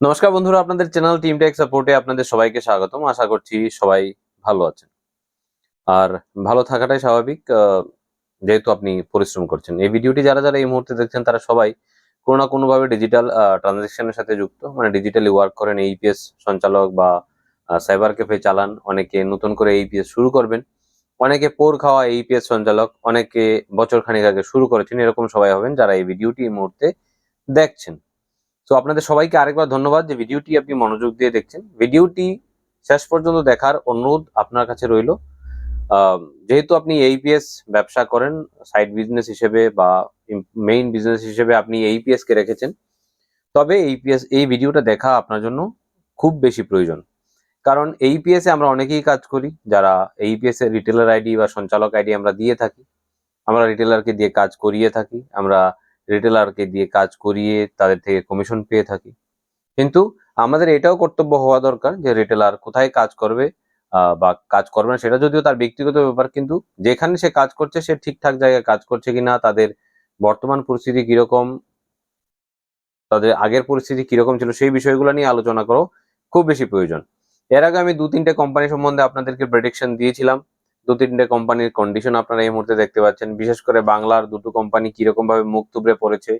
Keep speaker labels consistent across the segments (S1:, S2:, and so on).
S1: নমস্কার বন্ধুরা, আপনাদের চ্যানেল টিম টেক সাপোর্টে আপনাদের সবাইকে স্বাগতম। আশা করছি সবাই ভালো আছেন। আর ভালো থাকাটাই স্বাভাবিক যেহেতু আপনি পরিশ্রম করছেন। এই ভিডিওটি যারা যারা এই মুহূর্তে দেখছেন, তারা সবাই কোনো না কোনোভাবে ডিজিটাল ট্রানজাকশনের সাথে যুক্ত। মানে ডিজিটালি ওয়ার্ক করেন এইপিএস সঞ্চালক বা সাইবার ক্যাফে চালান, অনেকে নতুন করে এইপিএস শুরু করবেন। অনেকে পোর খাওয়া এইপিএস সঞ্চালক, অনেকে বছর খানিক আগে শুরু করেছেন, এরকম সবাই হবেন যারা এই ভিডিওটি এই মুহূর্তে দেখছেন। তো আপনাদের সবাইকে আরেকবার ধন্যবাদ যে ভিডিওটি আপনি মনোযোগ দিয়ে দেখছেন। ভিডিওটি শেষ পর্যন্ত দেখার অনুরোধ আপনার কাছে রইল। যেহেতু আপনি এইপিএস ব্যবসা করেন সাইড বিজনেস হিসেবে বা মেইন বিজনেস হিসেবে আপনি এইপিএস কে রেখেছেন, তবে এইপিএস এই ভিডিওটা দেখা আপনার জন্য খুব বেশি প্রয়োজন। কারণ এইপিএস এ আমরা অনেকেই কাজ করি, যারা এইপিএস এর রিটেলার আইডি বা সঞ্চালক আইডি আমরা দিয়ে থাকি। আমরা রিটেলারকে দিয়ে কাজ করিয়ে থাকি, আমরা রিটেলারকে দিয়ে কাজ করিয়ে তাদের থেকে কমিশন পেয়ে থাকি। কিন্তু আমাদের এটাও কর্তব্য হওয়া দরকার যে রিটেলার কোথায় কাজ করবে বা কাজ করবে না সেটা যদিও তার ব্যক্তিগত ব্যাপার, কিন্তু যেখানে সে কাজ করছে সে ঠিকঠাক জায়গায় কাজ করছে কিনা, তাদের বর্তমান পরিস্থিতি কীরকম, তাদের আগের পরিস্থিতি কীরকম ছিল সেই বিষয়গুলো নিয়ে আলোচনা করো খুব বেশি প্রয়োজন। এর আগে আমি দু তিনটে কোম্পানি সম্বন্ধে আপনাদেরকে প্রেডিকশন দিয়েছিলাম। দু তিনটে কোম্পানির কন্ডিশন আপনারা এই মুহূর্তে দেখতে পাচ্ছেন। বিশেষ করে বাংলার দুটো কোম্পানি কীরকম ভাবে মুখ থুবড়ে পড়েছে,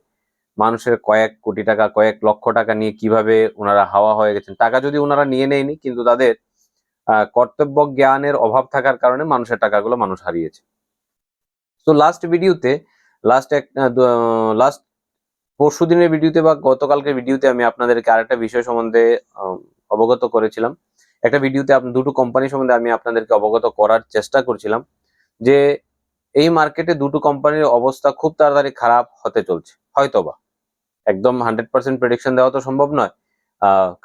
S1: মানুষের কয়েক কোটি টাকা, কয়েক লক্ষ টাকা নিয়ে কীভাবে ওনারা হাওয়া হয়ে গেছেন, টাকা যদি ওনারা নিয়ে নেয়নি, কিন্তু তাদের কর্তব্য জ্ঞানের অভাব থাকার কারণে মানুষের টাকাগুলো মানুষ হারিয়েছে। তো লাস্ট ভিডিওতে লাস্ট এক লাস্ট পরশু দিনের ভিডিওতে বা গতকালকের ভিডিওতে আমি আপনাদেরকে আরেকটা বিষয় সম্বন্ধে অবগত করেছিলাম। একটা ভিডিওতে দুটো কোম্পানি সম্বন্ধে আমি আপনাদেরকে অবগত করার চেষ্টা করছিলাম, যে এই মার্কেটে দুটো কোম্পানির অবস্থা খুব তাড়াতাড়ি খারাপ হতে চলছে, হয়তোবা। একদম হান্ড্রেড পার্সেন্ট প্রেডিকশন দেওয়া তো সম্ভব নয়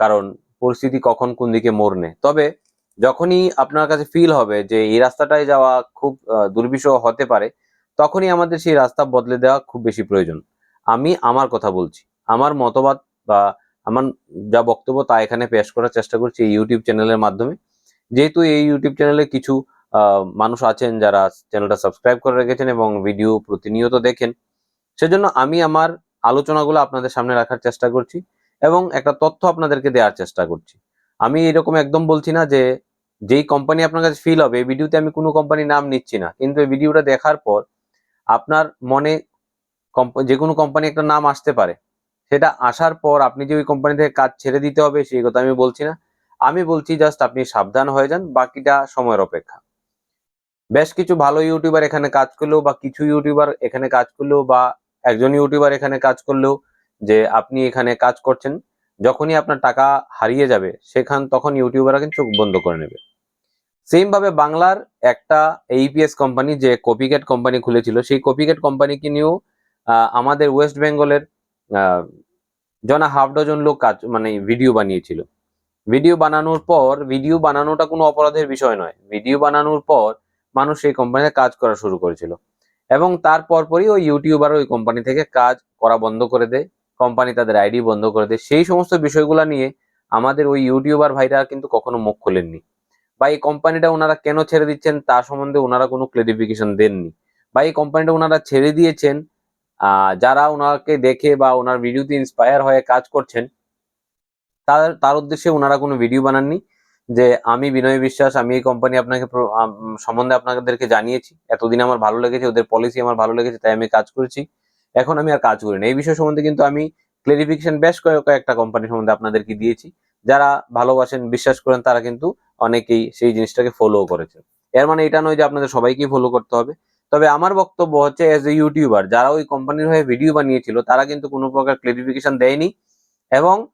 S1: কারণ পরিস্থিতি কখন কোন দিকে মোড় নেয়। তবে যখনই আপনার কাছে ফিল হবে যে এই রাস্তাটায় যাওয়া খুব দুর্বিষহ হতে পারে, তখনই আমাদের সেই রাস্তা বদলে দেওয়া খুব বেশি প্রয়োজন। আমি আমার কথা বলছি, আমার মতবাদ বা আমার যা বক্তব্য তা এখানে পেশ করার চেষ্টা করছি এই ইউটিউব চ্যানেলের মাধ্যমে। যেহেতু এই ইউটিউব চ্যানেলে কিছু মানুষ আছেন যারা চ্যানেলটা সাবস্ক্রাইব করে রেখেছেন এবং ভিডিও প্রতিনিয়ত দেখেন, সেজন্য আমি আমার আলোচনাগুলো আপনাদের সামনে রাখার চেষ্টা করছি এবং একটা তথ্য আপনাদেরকে দেওয়ার চেষ্টা করছি। আমি এরকম একদম বলছি না যে, যেই কোম্পানি আপনার কাছে ফিল হবে, এই ভিডিওতে আমি কোনো কোম্পানির নাম নিচ্ছি না। কিন্তু এই ভিডিওটা দেখার পর আপনার মনে যে কোনো কোম্পানি একটা নাম আসতে পারে। সেটা আসার পর আপনি যে ওই কোম্পানি থেকে কাজ ছেড়ে দিতে হবে, সেই কথা আমি বলছি না। আমি বলছি জাস্ট আপনি সাবধান হয়ে যান, বাকিটা সময়ের অপেক্ষা। বেশ কিছু ভালো ইউটিউবার এখানে কাজ করলেও বা কিছু ইউটিউবার এখানে কাজ করলেও বা একজন ইউটিউবার এখানে কাজ করলেও যে আপনি এখানে কাজ করছেন, যখনই আপনার টাকা হারিয়ে যাবে, সেখান তখন ইউটিউবাররা কিন্তু চোখ বন্ধ করে নেবে। সেম ভাবে বাংলার একটা এইপিএস কোম্পানি যে কপিক্যাট কোম্পানি খুলেছিল, সেই কপিক্যাট কোম্পানিকে নিয়েও আমাদের ওয়েস্ট বেঙ্গলের জনা হাফ ডজন লোক কাজ মানে ভিডিও বানিয়েছিল। ভিডিও বানানোর পর ভিডিও বানানোটা কোনো অপরাধের বিষয় নয়। ভিডিও বানানোর পর মানুষ সেই কোম্পানিতে কাজ করা শুরু করেছিল। এবং তার পরপরই ওই ইউটিউবার ওই কোম্পানি থেকে কাজ করা বন্ধ করে দেয়। কোম্পানি তাদের আইডি বন্ধ করে দেয়। সেই সমস্ত বিষয়গুলো নিয়ে আমাদের ওই ইউটিউবার ভাইরা কিন্তু কখনো মুখ খোলেননি। বা এই কোম্পানিটা ওনারা কেন ছেড়ে দিচ্ছেন তার সম্বন্ধে ওনারা কোনো ক্লারিফিকেশন দেননি। বা এই কোম্পানিটা ওনারা ছেড়ে দিয়েছেন যারা ওনাকে দেখে বা ওনার ভিডিওতে ইন্সপায়ার হয়ে কাজ করছেন, তার তার উদ্দেশ্যে ওনারা কোনো ভিডিও বানাননি যে আমি বিনয় বিশ্বাস, আমি এই কোম্পানি আপনাকে সম্বন্ধে আপনাদেরকে জানিয়েছি। এতদিন আমার ভালো লেগেছে, ওদের পলিসি আমার ভালো লেগেছে, তাই আমি কাজ করেছি। এখন আমি আর কাজ করি না এই বিষয় সম্বন্ধে কিন্তু আমি ক্লারিফিকেশন বেশ কয়েক, কয়েকটা কোম্পানি সম্বন্ধে আপনাদেরকে দিয়েছি। যারা ভালোবাসেন, বিশ্বাস করেন, তারা কিন্তু অনেকেই সেই জিনিসটাকে ফলো করেছেন। এর মানে এটা নয় যে আপনাদের সবাইকেই ফলো করতে হবে। তবে আমার বক্তব্য হচ্ছে এজ এ ইউটিউবার যারা ওই কোম্পানির হয়ে ভিডিও বানিয়েছিল, তারা কিন্তু কোনো প্রকার ক্লারিফিকেশন দেয়নি এবং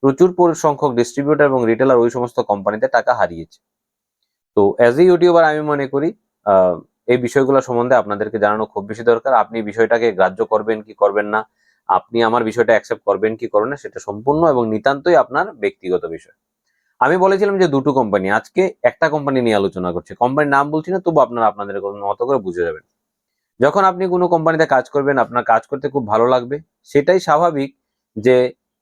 S1: প্রচুর পরি- সংখ্যক ডিস্ট্রিবিউটর এবং রিটেলার ওই সমস্ত কোম্পানিতে টাকা হারিয়েছে। তো অ্যাজ এ ইউটিউবার আমি মনে করি এই বিষয়গুলো সম্বন্ধে আপনাদেরকে জানানো খুব বেশি দরকার। আপনি বিষয়টাকে গ্রাহ্য করবেন কি করবেন না, আপনি আমার বিষয়টা অ্যাকসেপ্ট করবেন কি করবেন না, সেটা সম্পূর্ণ এবং নিতান্তই আপনার ব্যক্তিগত বিষয়। আমি বলেছিলাম যে দুটো কোম্পানি আজকে একটা কোম্পানি নিয়ে আলোচনা করছে। কোম্পানির নাম বলছি না, তবু আপনারা আপনাদের মতো করে বুঝে যাবেন। যখন আপনি কোনো কোম্পানিতে কাজ করবেন, আপনার কাজ করতে খুব ভালো লাগবে। সেটাই স্বাভাবিক যে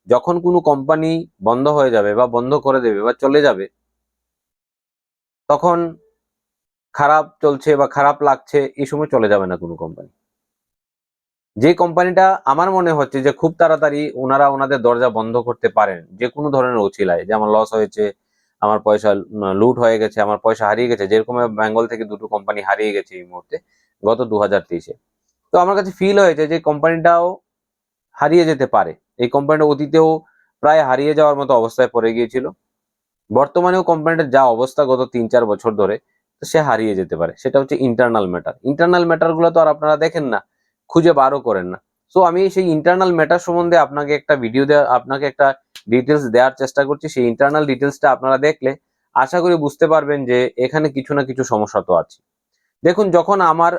S1: যখন কোনো কোম্পানি বন্ধ হয়ে যাবে বা বন্ধ করে দেবে বা চলে যাবে, তখন খারাপ চলছে বা খারাপ লাগছে, এই সময় চলে যাবে না কোনো কোম্পানি যে কোম্পানিটা আমার মনে হচ্ছে যে খুব তাড়াতাড়ি ওনারা ওনাদের দরজা বন্ধ করতে পারেন, যে কোনো ধরনের উচিলায় যেমন লস হয়েছে, আমার পয়সা লুট হয়ে গেছে, আমার পয়সা হারিয়ে গেছে, যেরকম বেঙ্গল থেকে দুটো কোম্পানি হারিয়ে গেছে এই মুহূর্তে, গত দু হাজার তেইশে। তো আমার কাছে ফিল হয়েছে যে কোম্পানিটাও হারিয়ে যেতে পারে। এই কোম্পানিটা অতীতেও প্রায় হারিয়ে যাওয়ার মতো অবস্থায় পড়ে গিয়েছিল। বর্তমানেও কোম্পানিটার যা অবস্থা গত তিন চার বছর ধরে সে হারিয়ে যেতে পারে। সেটা হচ্ছে ইন্টারনাল ম্যাটার ইন্টারনাল ম্যাটারগুলো তো আর আপনারা দেখেন না। খুঁজে বারও করেন না। সো আমি সেই ইন্টারনাল ম্যাটার সম্বন্ধে আপনাকে একটা ভিডিও দেওয়া আপনাকে একটা ডিটেলস দেওয়ার চেষ্টা করছি। সেই ইন্টারনাল ডিটেলসটা আপনারা দেখলে আশা করি বুঝতে পারবেন যে এখানে কিছু না কিছু সমস্যা তো আছে দেখুন, যখন আমার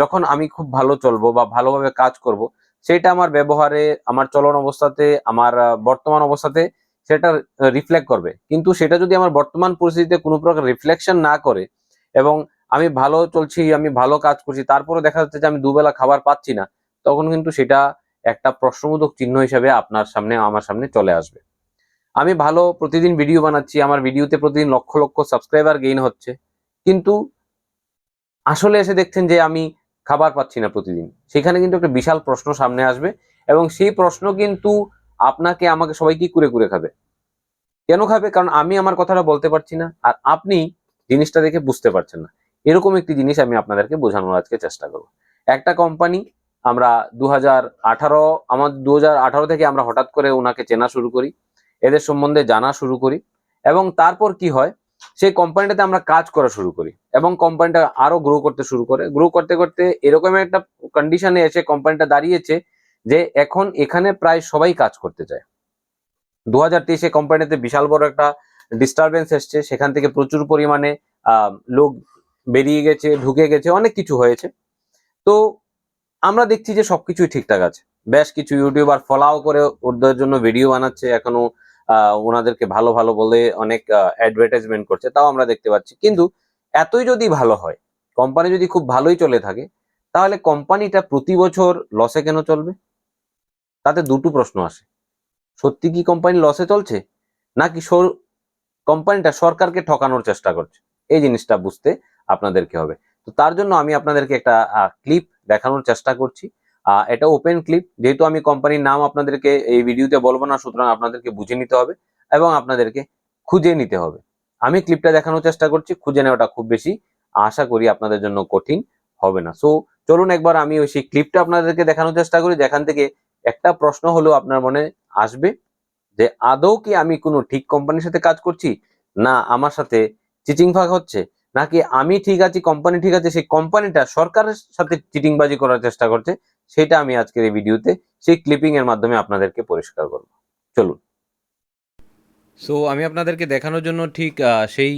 S1: যখন আমি খুব ভালো চলবো বা ভালোভাবে কাজ করব, সেটা আমার ব্যবহারে, আমার চলন অবস্থাতে, আমার বর্তমান অবস্থাতে সেটা রিফ্লেক্ট করবে। কিন্তু সেটা যদি আমার বর্তমান পরিস্থিতিতে কোনো প্রকার রিফ্লেকশন না করে এবং আমি ভালো চলছি, আমি ভালো কাজ করছি তারপরে দেখা যাচ্ছে যে আমি দুবেলা খাবার পাচ্ছি না, তখন কিন্তু সেটা একটা প্রশ্নবোধক চিহ্ন হিসেবে আপনার সামনে, আমার সামনে চলে আসবে। আমি ভালো প্রতিদিন ভিডিও বানাচ্ছি, আমার ভিডিওতে প্রতিদিন লক্ষ লক্ষ সাবস্ক্রাইবার গেইন হচ্ছে, কিন্তু আসলে এসে দেখছেন যে আমি খাবার পাচ্ছি না প্রতিদিন। সেখানে কিন্তু একটা বিশাল প্রশ্ন সামনে আসবে এবং সেই প্রশ্ন কিন্তু আপনাকে, আমাকে সবাই কি কুরে কুরে খাবে। কেন খাবে? কারণ আমি আমার কথাটা বলতে পারছি না, আর আপনি জিনিসটা দেখে বুঝতে পারছেন না। এরকম একটি জিনিস আমি আপনাদেরকে বোঝানোর আজকে চেষ্টা করব। একটা কোম্পানি আমরা দু হাজার আঠারো, আমার দু হাজার আঠারো থেকে আমরা হঠাৎ করে ওনাকে চেনা শুরু করি, এদের সম্বন্ধে জানা শুরু করি এবং তারপর কি হয়, সেই কোম্পানিটাতে আমরা কাজ করা শুরু করি এবং কোম্পানিটা আরও গ্রো করতে শুরু করে। গ্রো করতে করতে এরকম একটা কন্ডিশনে এসে কোম্পানিটা দাঁড়িয়েছে যে এখন এখানে প্রায় সবাই কাজ করতে চায়। দু হাজার তেইশে কোম্পানিতে বিশাল বড় একটা ডিস্টারবেন্স এসছে, সেখান থেকে প্রচুর পরিমাণে লোক বেরিয়ে গেছে, ঢুকে গেছে, অনেক কিছু হয়েছে। তো আমরা দেখছি যে সবকিছুই ঠিকঠাক আছে। বেশ কিছু ইউটিউবার ফলাও করে ওদের জন্য ভিডিও বানাচ্ছে, এখনও ওনাদেরকে ভালো ভালো বলে অনেক অ্যাডভার্টাইজমেন্ট করছে, তাও আমরা দেখতে পাচ্ছি। কিন্তু এতই যদি ভালো হয় কোম্পানি যদি খুব ভালোই চলে থাকে, তাহলে কোম্পানিটা প্রতি বছর লসে কেন চলবে? তাতে দুটো প্রশ্ন আসে। সত্যি কি কোম্পানি লসে চলছে? নাকি কোম্পানিটা সরকারকে ঠকানোর চেষ্টা করছে? এই জিনিসটা বুঝতে আপনাদেরকে হবে। তো তার জন্য আমি আপনাদেরকে একটা ক্লিপ দেখানোর চেষ্টা করছি। এটা ওপেন ক্লিপ যেহেতু আমি কোম্পানির নাম আপনাদেরকে এই ভিডিওতে বলব না, সুতরাং আপনাদেরকে বুঝে নিতে হবে এবং আপনাদেরকে খুঁজে নিতে হবে। আমি ক্লিপটা দেখানোর চেষ্টা করছি, খুঁজে নেওয়াটা খুব বেশি আশা করি আপনাদের জন্য কঠিন হবে না। সো চলুন একবার আমি ওই সেই ক্লিপটা আপনাদেরকে দেখানোর চেষ্টা করি, যেখান থেকে একটা প্রশ্ন হলেও আপনার মনে আসবে যে, আদৌ কি আমি কোনো ঠিক কোম্পানির সাথে কাজ করছি? না, আমার সাথে চিচিং ফাঁক হচ্ছে? নাকি আমি ঠিক আছি কোম্পানি ঠিক আছে, সেই কোম্পানিটা সরকারের সাথে চিটিংবাজি করার চেষ্টা করছে, সেটা আমি আজকের এই ভিডিওতে সেই ক্লিপিং এর মাধ্যমে আপনাদেরকে পরিষ্কার করব। চলুন। সো আমি আপনাদেরকে দেখানোর জন্য ঠিক সেই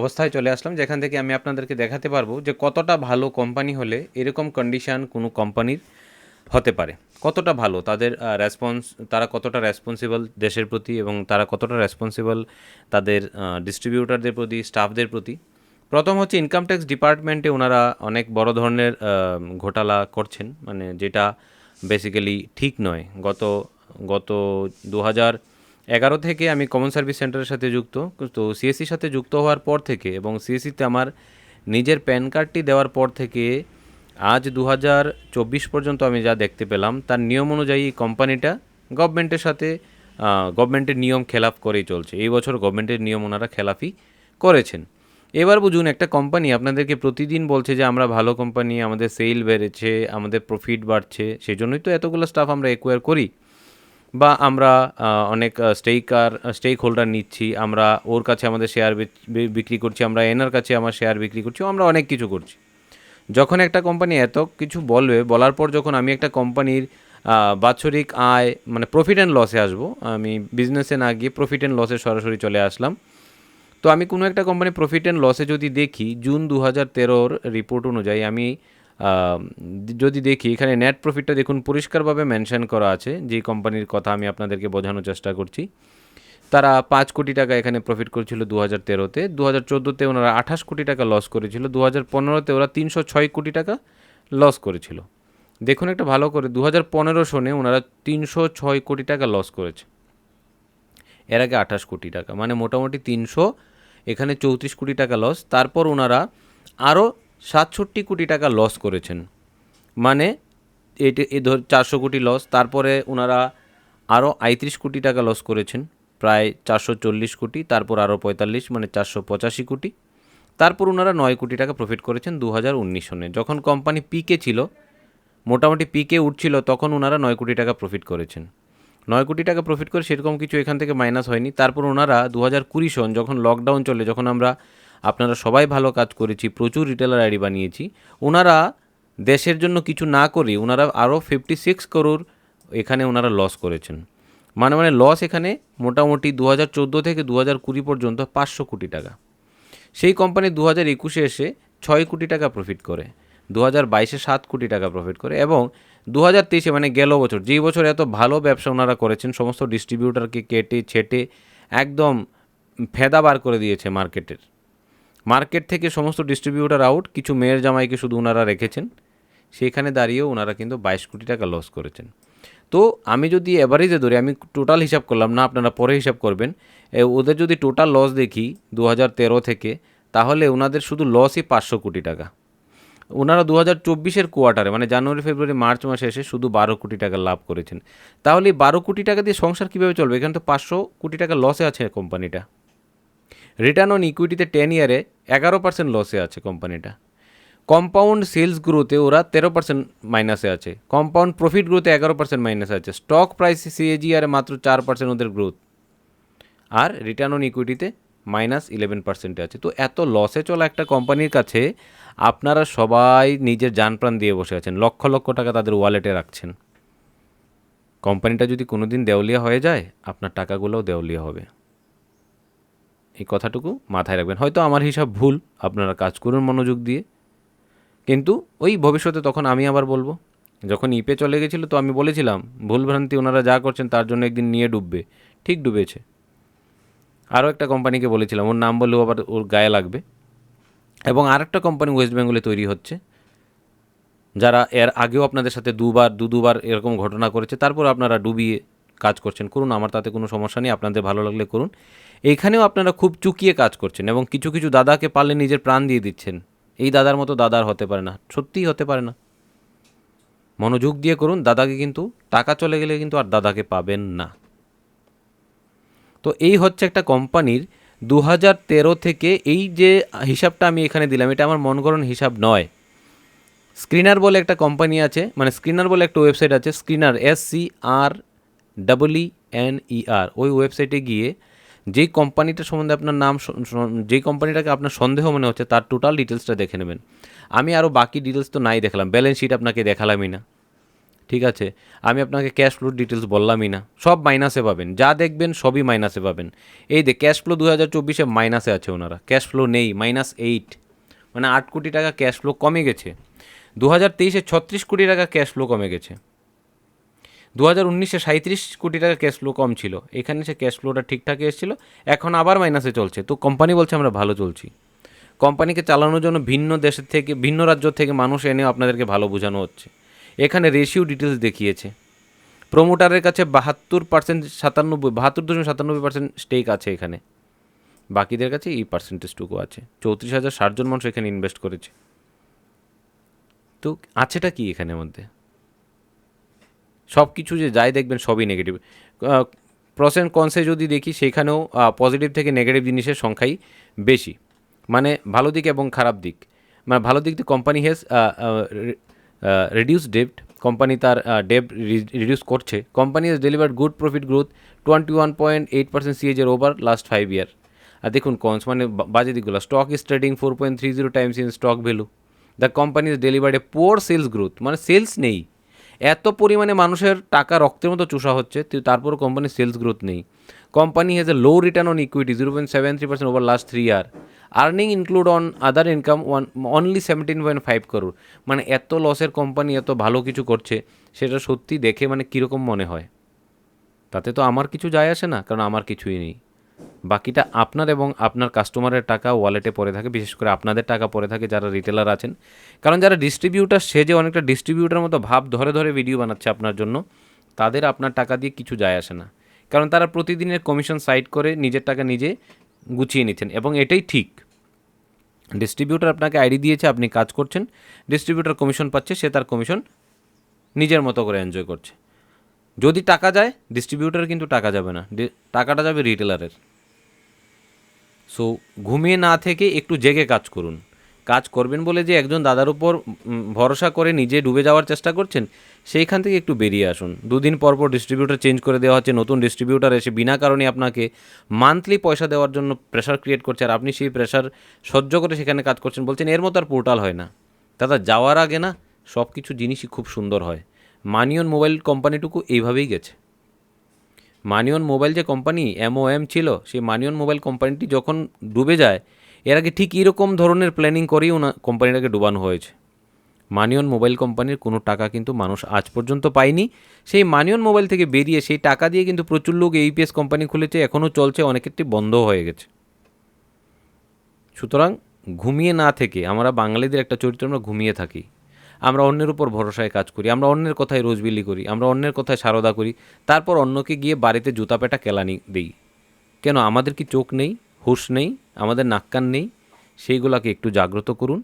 S1: অবস্থায় চলে আসলাম, যেখান থেকে আমি আপনাদেরকে দেখাতে পারব যে কতটা ভালো কোম্পানি হলে এরকম কন্ডিশন কোনো কোম্পানির হতে পারে। কতটা ভালো? তাদের রেসপন্স তারা কতটা রেসপন্সিবল দেশের প্রতি এবং তারা কতটা রেসপন্সিবল তাদের ডিস্ট্রিবিউটারদের প্রতি স্টাফদের প্রতি? প্রথম হচ্ছে ইনকাম ট্যাক্স ডিপার্টমেন্টে ওনারা অনেক বড় ধরনের ঘোটালা করছেন। মানে যেটা বেসিক্যালি ঠিক নয়। গত গত দু হাজার এগারো থেকে আমি কমন সার্ভিস সেন্টারের সাথে যুক্ত। তো সিএসসির সাথে যুক্ত হওয়ার পর থেকে এবং সিএসসিতে আমার নিজের প্যান কার্ডটি দেওয়ার পর থেকে আজ দু হাজার চব্বিশ পর্যন্ত আমি যা দেখতে পেলাম, তার নিয়ম অনুযায়ী কোম্পানিটা গভর্নমেন্টের সাথে গভর্নমেন্টের নিয়ম খেলাফ করেই চলছে। এই বছর গভর্নমেন্টের নিয়ম ওনারা খেলাফি করেছেন। এবার বুঝুন, একটা কোম্পানি আপনাদেরকে প্রতিদিন বলছে যে, আমরা ভালো কোম্পানি আমাদের সেল বেড়েছে, আমাদের প্রফিট বাড়ছে। সেই জন্যই তো এতগুলো স্টাফ আমরা একুয়ার করি। বা আমরা অনেক স্টেকার স্টেক হোল্ডার নিচ্ছি, আমরা ওর কাছে আমাদের শেয়ার বিক্রি করছি, আমরা এনার কাছে আমার শেয়ার বিক্রি করছি, আমরা অনেক কিছু করছি। যখন একটা কোম্পানি এত কিছু বলবে, বলার পর যখন আমি একটা কোম্পানির বাৎসরিক আয় মানে প্রফিট অ্যান্ড লসে আসব, আমি বিজনেসে না গিয়ে প্রফিট অ্যান্ড লসে সরাসরি চলে আসলাম তো আমি কোনো একটা কোম্পানি প্রফিট অ্যান্ড লসে যদি দেখি জুন দু হাজার তেরোর রিপোর্ট অনুযায়ী আমি যদি দেখি, এখানে নেট প্রফিটটা দেখুন পরিষ্কারভাবে মেনশন করা আছে, যে কোম্পানির কথা আমি আপনাদেরকে বোঝানোর চেষ্টা করছি। তারা পাঁচ কোটি টাকা এখানে প্রফিট করেছিল দু হাজার তেরোতে দু হাজার চোদ্দোতে ওনারা আঠাশ কোটি টাকা লস করেছিল দু হাজার পনেরোতে ওরা তিনশো ছয় কোটি টাকা লস করেছিল। দেখুন একটা ভালো করে দু হাজার পনেরো সনে ওনারা তিনশো ছয় কোটি টাকা লস করেছে। এর আগে আঠাশ কোটি টাকা মানে মোটামুটি তিনশো এখানে চৌত্রিশ কোটি টাকা লস তারপর ওনারা আরও সাতষট্টি কোটি টাকা লস করেছেন। মানে
S2: এটি এ ধর চারশো কোটি লস তারপরে ওনারা আরও আইত্রিশ কোটি টাকা লস করেছেন। প্রায় চারশো চল্লিশ কোটি, তারপর আরও পঁয়তাল্লিশ মানে চারশো পঁচাশি কোটি। তারপর ওনারা নয় কোটি টাকা প্রফিট করেছেন দু হাজার উনিশ সনে। যখন কোম্পানি পিকে ছিল, মোটামুটি পিকে উঠছিল, তখন ওনারা নয় কোটি টাকা প্রফিট করেছেন। নয় কোটি টাকা প্রফিট করে সেরকম কিছু এখান থেকে মাইনাস হয়নি। তারপর ওনারা দু হাজার কুড়ি সন যখন লকডাউন চলে যখন আমরা আপনারা সবাই ভালো কাজ করেছি, প্রচুর রিটেলার আইডি বানিয়েছি, ওনারা দেশের জন্য কিছু না করে ওনারা আরও ফিফটি সিক্স করোর এখানে ওনারা লস করেছেন। মানে মানে লস এখানে মোটামুটি দু হাজার চোদ্দ থেকে দু হাজার কুড়ি পর্যন্ত পাঁচশো কোটি টাকা। সেই কোম্পানি দু হাজার একুশে এসে ছয় কোটি টাকা প্রফিট করে। দু হাজার বাইশে সাত কোটি টাকা প্রফিট করে এবং দু হাজার তেইশে মানে গেল বছর, যেই বছর এত ভালো ব্যবসা ওনারা করেছেন, সমস্ত ডিস্ট্রিবিউটারকে কেটে ছেটে একদম ফেদা বার করে দিয়েছে মার্কেটের মার্কেট থেকে সমস্ত ডিস্ট্রিবিউটার আউট কিছু মেয়ের জামাইকে শুধু ওনারা রেখেছেন, সেখানে দাঁড়িয়েও ওনারা কিন্তু বাইশ কোটি টাকা লস করেছেন। তো আমি যদি অ্যাভারেজে ধরি, আমি টোটাল হিসাব করলাম, না আপনারা পরে হিসাব করবেন ওদের যদি টোটাল লস দেখি দু হাজার তেরো থেকে, তাহলে ওনাদের শুধু লসই পাঁচশো কোটি টাকা। ওনারা দু হাজার চব্বিশের কোয়ার্টারে মানে জানুয়ারি, ফেব্রুয়ারি, মার্চ মাসে এসে শুধু বারো কোটি টাকা লাভ করেছেন। তাহলে বারো কোটি টাকা দিয়ে সংসার কীভাবে চলবে? এখানে তো পাঁচশো কোটি টাকা লসে আছে কোম্পানিটা। রিটার্ন অন ইকুইটিতে টেন ইয়ারে এগারো পার্সেন্ট লসে আছে কোম্পানিটা। কম্পাউন্ড সেলস গ্রোথে ওরা তেরো পার্সেন্ট মাইনাসে আছে। কম্পাউন্ড প্রফিট গ্রোথে এগারো পার্সেন্ট মাইনাসে আছে। স্টক প্রাইস সিএজিআরে মাত্র চার পার্সেন্ট ওদের গ্রোথ আর রিটার্ন অন ইকুইটিতে মাইনাস ইলেভেন পার্সেন্টে আছে। তো এত লসে চলা একটা কোম্পানির কাছে আপনারা সবাই নিজের প্রাণ দিয়ে বসে আছেন। লক্ষ লক্ষ টাকা তাদের ওয়ালেটে রাখছেন। কোম্পানিটা যদি কোনো দিন দেউলিয়া হয়ে যায়, আপনার টাকাগুলোও দেউলিয়া হবে। এই কথাটুকু মাথায় রাখবেন। হয়তো আমার হিসাব ভুল, আপনারা কাজ করুন মনোযোগ দিয়ে। কিন্তু ওই ভবিষ্যতে তখন আমি আবার বলব, যখন ইপে চলে গেছিল তো আমি বলেছিলাম, ভুলভ্রান্তি ওনারা যা করছেন তার জন্য একদিন নিয়ে ডুববে। ঠিক ডুবেছে। আরও একটা কোম্পানিকে বলেছিলাম, ওর নাম বললেও আবার ওর গায়ে লাগবে। এবং আরেকটা কোম্পানি ওয়েস্ট বেঙ্গলে তৈরি হচ্ছে, যারা এর আগেও আপনাদের সাথে দুবার, দু দুবার এরকম ঘটনা করেছে, তারপর আপনারা ডুবিয়ে কাজ করছেন। করুন, আমার তাতে কোনো সমস্যা নেই, আপনাদের ভালো লাগলে করুন। এইখানেও আপনারা খুব চুকিয়ে কাজ করছেন এবং কিছু কিছু দাদাকে পারলে নিজের প্রাণ দিয়ে দিচ্ছেন। এই দাদার মতো দাদার হতে পারে না, সত্যিই হতে পারে না। মনোযোগ দিয়ে করুন, দাদাকে কিন্তু টাকা চলে গেলে কিন্তু আর দাদাকে পাবেন না। তো এই হচ্ছে একটা কোম্পানির দু হাজার তেরো থেকে এই যে হিসাবটা আমি এখানে দিলাম, এটা আমার মন হিসাব নয়। স্ক্রিনার বলে একটা কোম্পানি আছে মানে স্ক্রিনার বলে একটা ওয়েবসাইট আছে, screener S C R double E N E R ওই ওয়েবসাইটে গিয়ে যেই কোম্পানিটা সম্বন্ধে আপনার নাম যেই কোম্পানিটাকে আপনার সন্দেহ মনে হচ্ছে, তার টোটাল ডিটেলসটা দেখে নেবেন। আমি আরও বাকি ডিটেলস তো নাই দেখলাম ব্যালেন্স শিট আপনাকে দেখালামই না। ঠিক আছে? আমি আপনাকে ক্যাশ ফ্লোর ডিটেলস বললামই না। সব মাইনাসে পাবেন। যা দেখবেন সবই মাইনাসে পাবেন। এই দে ক্যাশ ফ্লো দু হাজার চব্বিশে মাইনাসে আছে ওনারা। ক্যাশ ফ্লো নেই মাইনাস এইট মানে আট কোটি টাকা ক্যাশ ফ্লো কমে গেছে। দু হাজার তেইশে ছত্রিশ কোটি টাকা ক্যাশ ফ্লো কমে গেছে। দু হাজার উনিশে সাঁত্রিশ কোটি টাকা ক্যাশ ফ্লো কম ছিল। এখানে সে ক্যাশ ফ্লোটা ঠিকঠাক এসেছিল। এখন আবার মাইনাসে চলছে। তো কোম্পানি বলছে আমরা ভালো চলছি। কোম্পানিকে চালানোর জন্য ভিন্ন দেশের থেকে, ভিন্ন রাজ্য থেকে মানুষ এনেও আপনাদেরকে ভালো বোঝানো হচ্ছে। এখানে রেশিও ডিটেলস দেখিয়েছে। প্রোমোটারের কাছে বাহাত্তর পার্সেন্ট সাতানব্বই, বাহাত্তর দশমিক সাতানব্বই পার্সেন্ট স্টেক আছে এখানে। বাকিদের কাছে এই পার্সেন্টেজটুকু আছে। চৌত্রিশ হাজার ষাটজন মানুষ এখানে ইনভেস্ট করেছে। তো আছেটা কি এখানের মধ্যে? সব কিছু যে যাই দেখবেন সবই নেগেটিভ প্রস অ্যান্ড কনসে যদি দেখি, সেখানেও পজিটিভ থেকে নেগেটিভ জিনিসের সংখ্যাই বেশি। মানে ভালো দিক এবং খারাপ দিক। মানে ভালো দিক দিয়ে কোম্পানি হেজ রিডিউস ডেপ্ট কোম্পানি তার ডেপ রিডিউস করছে। Company has delivered good profit growth twenty one point eight percent সিএজের over last five year আর দেখুন কনস মানে বাজে দিকগুলো। Stock is trading four point three zero times in stock value the company is delivered a poor sales growth মানে sales নেই। এত পরিমাণে মানুষের টাকা রক্তের মতো চুষা হচ্ছে, তো তারপরও কোম্পানির সেলস গ্রোথ নেই। Company has a low return on equity zero point seven three percent over last three year earning include on other income one only seventeen point five crore মানে এত লসের কোম্পানি এত ভালো কিছু করছে, সেটা সত্যি দেখে মানে কীরকম মনে হয়? তাতে তো আমার কিছু যায় আসে না, কারণ আমার কিছুই নেই। বাকিটা আপনার এবং আপনার কাস্টমারের টাকা ওয়ালেটে পড়ে থাকে, বিশেষ করে আপনাদের টাকা পড়ে থাকে, যারা রিটেলার আছেন। কারণ যারা ডিস্ট্রিবিউটার সে যে অনেকটা ডিস্ট্রিবিউটার মতো ভাব ধরে ধরে ভিডিও বানাচ্ছে আপনার জন্য, তাদের আপনার টাকা দিয়ে কিছু যায় আসে না। কারণ তারা প্রতিদিনের কমিশন সাইড করে নিজের টাকা নিজে গুছিয়ে নিচ্ছেন, এবং এটাই ঠিক। ডিস্ট্রিবিউটার আপনাকে আইডি দিয়েছে, আপনি কাজ করছেন ডিস্ট্রিবিউটার কমিশন পাচ্ছে, সে তার কমিশন নিজের মতো করে এনজয় করছে। যদি টাকা যায় ডিস্ট্রিবিউটার কিন্তু টাকা যাবে না টাকাটা যাবে রিটেলারের সো ঘুমিয়ে না থেকে একটু জেগে কাজ করুন। কাজ করবেন বলে যে একজন দাদার উপর ভরসা করে নিজে ডুবে যাওয়ার চেষ্টা করছেন, সেইখান থেকে একটু বেরিয়ে আসুন। দুদিন পর পর ডিস্ট্রিবিউটার চেঞ্জ করে দেওয়া হচ্ছে, নতুন ডিস্ট্রিবিউটার এসে বিনা কারণে আপনাকে মান্থলি পয়সা দেওয়ার জন্য প্রেশার ক্রিয়েট করছে, আর আপনি সেই প্রেশার সহ্য করে সেখানে কাজ করছেন বলছেন, এর মতো আর পোর্টাল হয় না। দাদা, যাওয়ার আগে না সব কিছু জিনিসই খুব সুন্দর হয়। মানিয়ন মোবাইল কোম্পানিটুকু এইভাবেই গেছে। মানিয়ন মোবাইল যে কোম্পানি এমওএম ছিল, সেই মানিয়ন মোবাইল কোম্পানিটি যখন ডুবে যায়, এর আগে ঠিক এরকম ধরনের প্ল্যানিং করেই ওনা কোম্পানিটাকে ডুবানো হয়েছে। মানিয়ন মোবাইল কোম্পানির কোনো টাকা কিন্তু মানুষ আজ পর্যন্ত পায়নি। সেই মানিয়ন মোবাইল থেকে বেরিয়ে সেই টাকা দিয়ে কিন্তু প্রচুর লোক এইপিএস কোম্পানি খুলেছে, এখনও চলছে অনেকেরটি বন্ধ হয়ে গেছে। সুতরাং ঘুমিয়ে না থেকে, আমরা বাঙালিদের একটা চরিত্র আমরা ঘুমিয়ে থাকি। আমরা অন্যের উপর ভরসায় কাজ করি, আমরা অন্যের কথায় রোজবিলি করি, আমরা অন্যের কথায় সারদা করি, তারপর অন্যকে গিয়ে বাড়িতে জুতা পেটা কেলানি দেই। কেন, আমাদের কি চোখ নেই, হুঁশ নেই, আমাদের নাক্কান নেই? সেইগুলোকে একটু জাগ্রত করুন।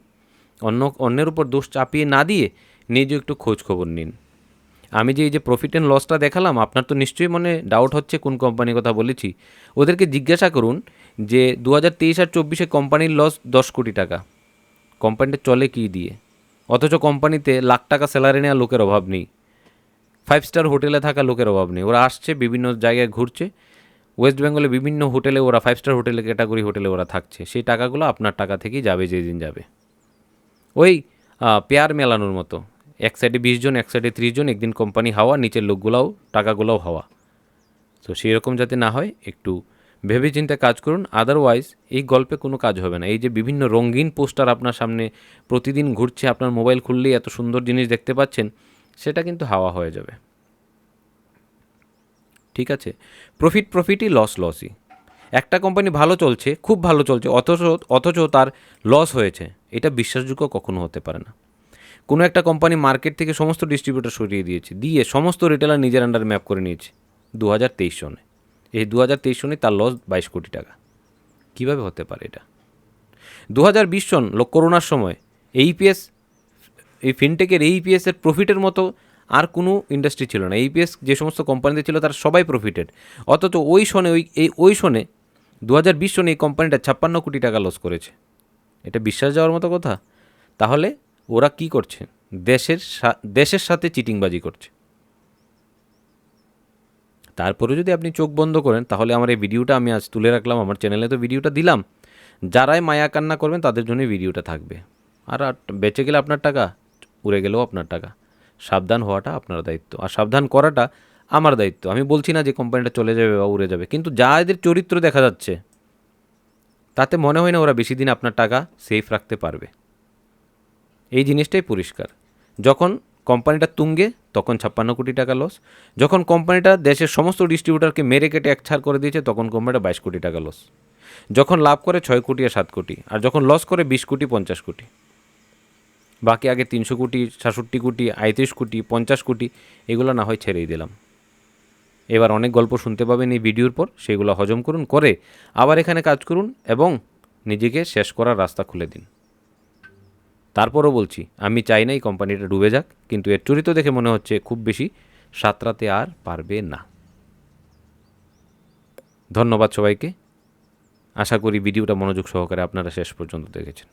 S2: অন্য, অন্যের উপর দোষ চাপিয়ে না দিয়ে নিজে একটু খোঁজ খবর নিন। আমি যে এই যে প্রফিট অ্যান্ড লসটা দেখালাম, আপনার তো নিশ্চয়ই মনে ডাউট হচ্ছে কোন কোম্পানির কথা বলেছি। ওদেরকে জিজ্ঞাসা করুন যে দু হাজার তেইশ আর চব্বিশে কোম্পানির লস দশ কোটি টাকা। কোম্পানিটা চলে কী দিয়ে? অথচ কোম্পানিতে লাখ টাকা স্যালারি নেওয়া লোকের অভাব নেই। ফাইভ স্টার হোটেলে থাকা লোকের অভাব নেই। ওরা আসছে, বিভিন্ন জায়গায় ঘুরছে। ওয়েস্ট বেঙ্গলে বিভিন্ন হোটেলে ওরা ফাইভ স্টার হোটেলে ক্যাটাগরি হোটেলে ওরা থাকছে। সেই টাকাগুলো আপনার টাকা থেকেই যাবে যেদিন যাবে। ওই পেয়ার মেলানোর মতো। এক সাইডে বিশ জন, এক সাইডে ত্রিশ জন, একদিন কোম্পানি হাওয়া, নিচের লোকগুলাও, টাকাগুলোও হাওয়া। তো সেই রকম যাতে না হয়, একটু ভেবে চিন্তে কাজ করুন আদারওয়াইজ এই গল্পে কোনো কাজ হবে না। এই যে বিভিন্ন রঙিন পোস্টার আপনার সামনে প্রতিদিন ঘুরছে, আপনার মোবাইল খুললেই এত সুন্দর জিনিস দেখতে পাচ্ছেন, সেটা কিন্তু হাওয়া হয়ে যাবে। ঠিক আছে? প্রফিট প্রফিটই লস লসই একটা কোম্পানি ভালো চলছে, খুব ভালো চলছে, অথচ অথচ তার লস হয়েছে। এটা বিশ্বাসযোগ্য কখনো হতে পারে না। কোনো একটা কোম্পানি মার্কেট থেকে সমস্ত ডিস্ট্রিবিউটর সরিয়ে দিয়েছে, দিয়ে সমস্ত রিটেলার নিজের আন্ডারে ম্যাপ করে নিয়েছে। দু হাজার তেইশ সনে। এই দু হাজার তেইশ সনে তার লস বাইশ কোটি টাকা। কীভাবে হতে পারে এটা? দু হাজার বিশ সন করোনার সময় এইপিএস এই ফিনটেকের এইপিএসের প্রফিটের মতো আর কোনো ইন্ডাস্ট্রি ছিল না। এইপিএস যে সমস্ত কোম্পানিতে ছিল তার সবাই প্রফিটেড অথচ ওই সনে, ওই, এই, ওই সনে দু হাজার বিশ সনে এই কোম্পানিটা ছাপ্পান্ন কোটি টাকা লস করেছে। এটা বিশ্বাস যাওয়ার মতো কথা? তাহলে ওরা কি করছে? দেশের দেশের সাথে চিটিংবাজি করছে। তারপরে যদি আপনি চোখ বন্ধ করেন, তাহলে আমার এই ভিডিওটা আমি আজ তুলে রাখলাম, আমার চ্যানেলে তো ভিডিওটা দিলাম। যারাই মায়া কান্না করবেন, তাদের জন্যই ভিডিওটা থাকবে। আর বেঁচে গেলে আপনার টাকা, উড়ে গেলেও আপনার টাকা। সাবধান হওয়াটা আপনার দায়িত্ব, আর সাবধান করাটা আমার দায়িত্ব। আমি বলছি না যে কোম্পানিটা চলে যাবে বা উড়ে যাবে, কিন্তু যা এদের চরিত্র দেখা যাচ্ছে, তাতে মনে হয় না ওরা বেশি দিন আপনার টাকা সেফ রাখতে পারবে। এই জিনিসটাই পরিষ্কার। যখন কোম্পানিটা তুঙ্গে, তখন ছাপ্পান্ন কোটি টাকা লস যখন কোম্পানিটা দেশের সমস্ত ডিস্ট্রিবিউটারকে মেরে কেটে একছাড় করে দিয়েছে, তখন কোম্পানিটা বাইশ কোটি টাকা লস যখন লাভ করে ছয় কোটি আর সাত কোটি, আর যখন লস করে বিশ কোটি, পঞ্চাশ কোটি। বাকি আগে তিনশো কোটি, সাতষট্টি কোটি, আয়ত্রিশ কোটি, পঞ্চাশ কোটি, এগুলো না হয় ছেড়েই দিলাম। এবার অনেক গল্প শুনতে পাবেন এই ভিডিওর পর, সেগুলো হজম করুন, করে আবার এখানে কাজ করুন এবং নিজেকে শেষ করার রাস্তা খুলে দিন। তারপরও বলছি, আমি চাই না এই কোম্পানিটা ডুবে যাক, কিন্তু এর চরিত্র দেখে মনে হচ্ছে খুব বেশি সাঁতরাতে আর পারবে না। ধন্যবাদ সবাইকে। আশা করি ভিডিওটা মনোযোগ সহকারে আপনারা শেষ পর্যন্ত দেখেছেন।